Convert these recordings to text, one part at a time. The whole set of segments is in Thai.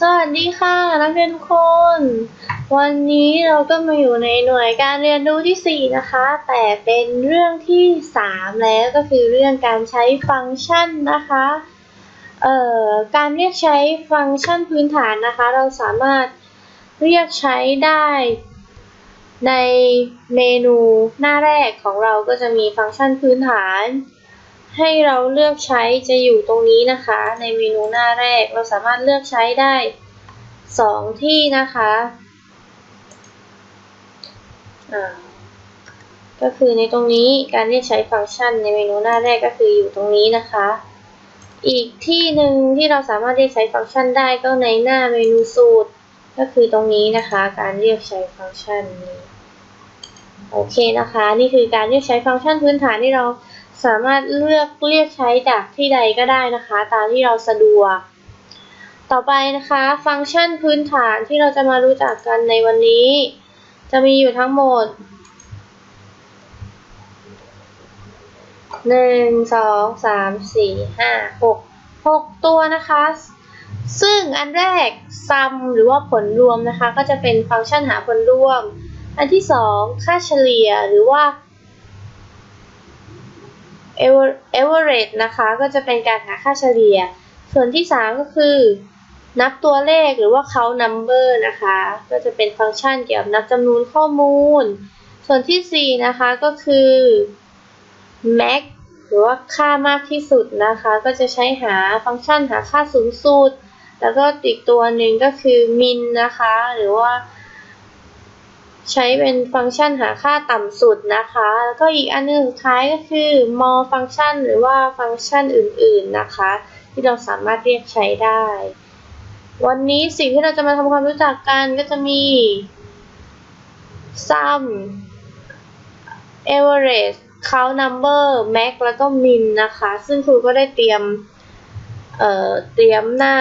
สวัสดีค่ะนักเรียนทุกคน วันนี้เราก็มาอยู่ในหน่วยการเรียนรู้ที่ 4 นะคะ แต่เป็นเรื่องที่ 3 แล้วก็คือเรื่องการใช้ฟังก์ชันนะคะเอ่อการเรียกใช้ฟังก์ชันพื้นฐานนะคะ เราสามารถเรียกใช้ได้ในเมนูหน้าแรกของเราก็จะมีฟังก์ชันพื้นฐาน ให้เราเลือกใช้จะอยู่ตรงนี้นะคะ ในเมนูหน้าแรกเราสามารถเลือกใช้ได้สองที่นะคะก็คือในตรงนี้การเรียกใช้ฟังก์ชันในเมนูหน้าแรกก็คืออยู่ตรงนี้นะคะ อีกที่หนึ่งที่เราสามารถเรียกใช้ฟังก์ชันได้ก็ในหน้าเมนูสูตร ก็คือตรงนี้นะคะ การเรียกใช้ฟังก์ชันโอเคนะคะ นี่คือการเรียกใช้ฟังก์ชันพื้นฐานที่เรา สามารถเลือกเรียกใช้จากที่ใดก็ได้นะคะ ตามที่เราสะดวก ต่อไปนะคะ ฟังก์ชันพื้นฐานที่เราจะมารู้จักกันในวันนี้ จะมีอยู่ทั้งหมดหนึ่งสองสามสี่ห้าหกหกตัวนะคะ ซึ่งอันแรก sum หรือว่าผลรวมนะคะ ก็จะเป็นฟังก์ชันหาผลรวม อันที่สองค่าเฉลี่ยหรือว่า average นะคะก็จะเป็นการหาค่าเฉลี่ย ส่วนที่ 3 ก็คือ นับตัวเลขหรือว่า count number นะคะ ก็จะเป็นฟังก์ชันเกี่ยวกับนับจำนวนข้อมูล ส่วนที่ 4 นะคะก็คือ max หรือว่าค่ามากที่สุดนะคะ ก็จะใช้หาฟังก์ชันหาค่าสูงสุด แล้วก็อีกตัวหนึ่งก็คือ min นะคะ หรือว่า ใช้เป็นฟังก์ชันหาค่าต่ำสุดนะคะ แล้วก็อีกอันหนึงสุดท้ายก็คือ more ฟังก์ชันหรือว่าฟังก์ชันอื่นๆนะคะ ที่เราสามารถเรียกใช้ได้ วันนี้สิ่งที่เราจะมาทำความรู้จักกันก็จะมี sum average count number max แล้วก็ min นะคะ ซึ่งครูก็ได้เตรียม เอ่อ เตรียมหน้า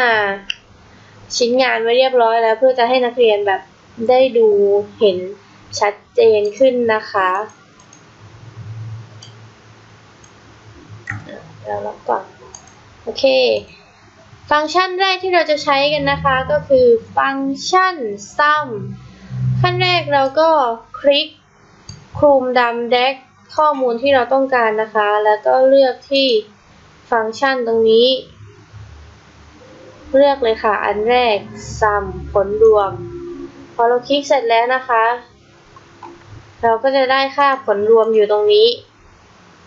ชิ้นงานไว้เรียบร้อยแล้ว เพื่อจะให้นักเรียนแบบ ได้ดูเห็นชัดเจนขึ้นนะคะเรารับก่อนโอเค ฟังก์ชันแรกที่เราจะใช้กันนะคะก็คือฟังก์ชัน sum ขั้นแรกเราก็คลิกคลุมดำแดกข้อมูลที่เราต้องการนะคะ แล้วก็เลือกที่ฟังก์ชันตรงนี้ เลือกเลยค่ะ อันแรก sum ผลรวม พอเราคลิกเสร็จแล้วนะคะ เราก็จะได้ค่าผลรวมอยู่ตรงนี้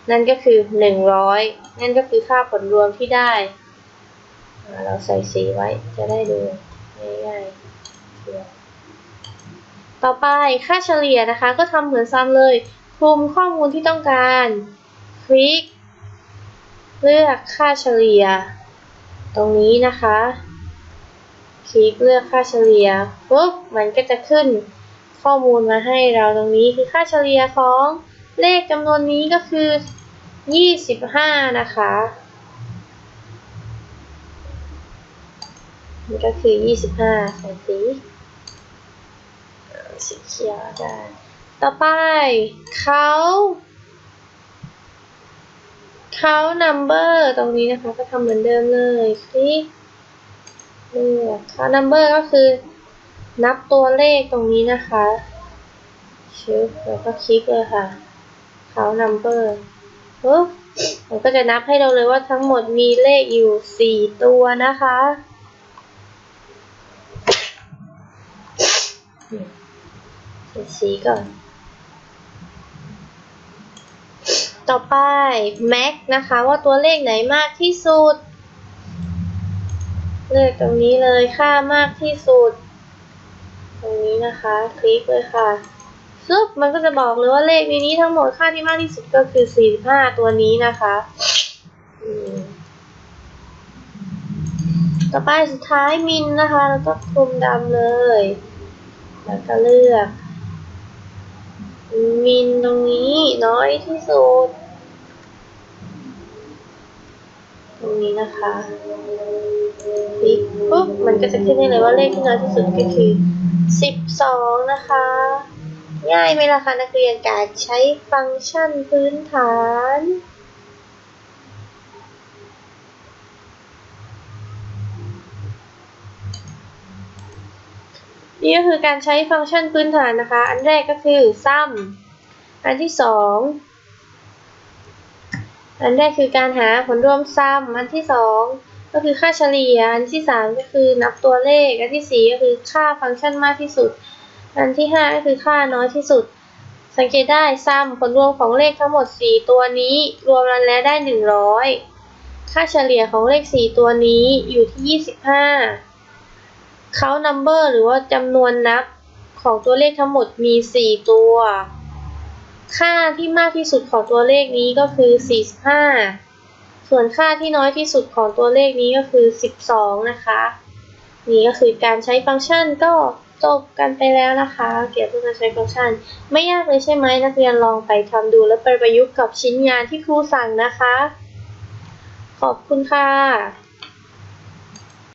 นั่นก็คือ 100 นั่นก็คือค่าผลรวมที่ได้ เราใส่สีไว้จะได้ดูง่ายๆต่อไปค่าเฉลี่ยนะคะก็ทำเหมือนซ้ำเลยคลุมข้อมูลที่ต้องการ คลิก เลือกค่าเฉลี่ย ตรงนี้นะคะ คลิกเลือกค่าเฉลี่ยปุ๊บมันก็จะขึ้นข้อมูลมาให้เราตรงนี้คือค่าเฉลี่ยของเลขจำนวนนี้ก็คือ 25 นะคะ นี่ก็คือ 25ใส่สีสีเขียวได้ต่อไปเขาเขา number ตรงนี้นะคะ ก็ทำเหมือนเดิมเลย คลิก เลือกเขา number ก็คือ นับตัวเลขตรงนี้นะคะชึบแล้วก็คลิกเลยค่ะเขา number ปุ๊บมันก็จะนับให้เราเลยว่าทั้งหมดมีเลขอยู่ 4 ตัวนะคะ สีก่อน ต่อไป max นะคะ ว่าตัวเลขไหนมากที่สุด เลือกตรงนี้เลยค่ามากที่สุด ตรงนี้นะคะ คลิกเลยค่ะซึบมันก็จะบอกเลยว่าเลขในนี้ทั้งหมดค่าที่มากที่สุดก็คือ 45 ตัวนี้นะคะต่อไปสุดท้ายมินนะคะ แล้วก็คลุมดำเลย แล้วก็เลือก มินตรงนี้น้อยที่สุด ตรงนี้นะคะคลิกปุ๊บมันก็จะขึ้นให้เลยว่าเลขที่น้อยที่สุดก็คือ 12 นะคะ ง่ายไหมล่ะคะนักเรียนการใช้ฟังก์ชันพื้นฐานนี่ก็คือการใช้ฟังก์ชันพื้นฐานนะคะ อันแรกก็คือ sum อันที่สอง อันแรกคือการหาผลรวม sum อันที่สองก็คือค่าเฉลี่ย อันที่สามก็คือนับตัวเลข อันที่สี่ก็คือค่าฟังก์ชันมากที่สุด อันที่ห้าก็คือค่าน้อยที่สุด สังเกตได้ sum ผลรวมของเลขทั้งหมด4ตัวนี้รวมกันแล้วได้100ค่าเฉลี่ยของเลข4ตัวนี้อยู่ที่25 count number หรือว่าจำนวนนับของตัวเลขทั้งหมดมี4ตัว ค่าที่มากที่สุดของตัวเลขนี้ก็คือ 45 ส่วนค่าที่น้อยที่สุดของตัวเลขนี้ก็คือ 12 นะคะ นี่ก็คือการใช้ฟังก์ชันก็จบกันไปแล้วนะคะ เกี่ยวกับการใช้ฟังก์ชัน ไม่ยากเลยใช่ไหมนักเรียนลองไปทำดูแล้วไปประยุกต์กับชิ้นงานที่ครูสั่งนะคะ ขอบคุณค่ะ